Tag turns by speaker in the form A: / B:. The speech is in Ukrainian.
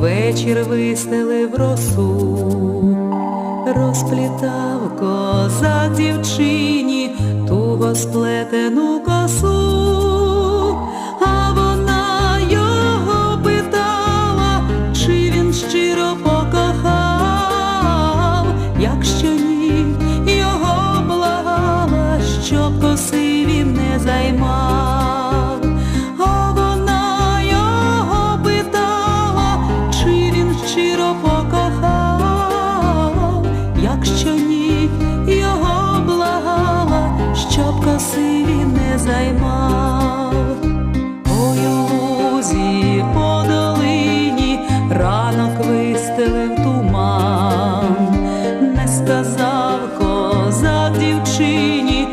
A: вечір вистелив росу, розплітав козак дівчині туго сплетену косу, а вона його питала, чи він щиро покохав, якщо ні, його благала, щоб коси не займав. якщо ні, його благала, щоб косиві не займав, у юзі, по долині ранок вистелив туман, не сказав козак дівчині.